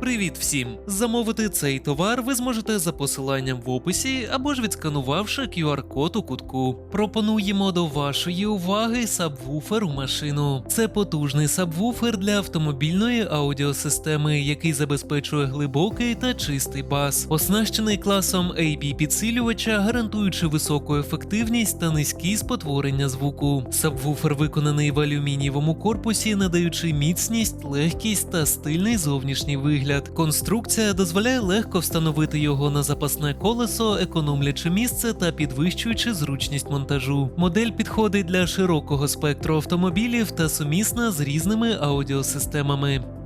Привіт всім! Замовити цей товар ви зможете за посиланням в описі або ж відсканувавши QR-код у кутку. Пропонуємо до вашої уваги сабвуфер у машину. Це потужний сабвуфер для автомобільної аудіосистеми, який забезпечує глибокий та чистий бас, оснащений класом AB підсилювача, гарантуючи високу ефективність та низькі спотворення звуку. Сабвуфер виконаний в алюмінієвому корпусі, надаючи міцність, легкість та стильний зовнішній вигляд. Конструкція дозволяє легко встановити його на запасне колесо, економлячи місце та підвищуючи зручність монтажу. Модель підходить для широкого спектру автомобілів та сумісна з різними аудіосистемами.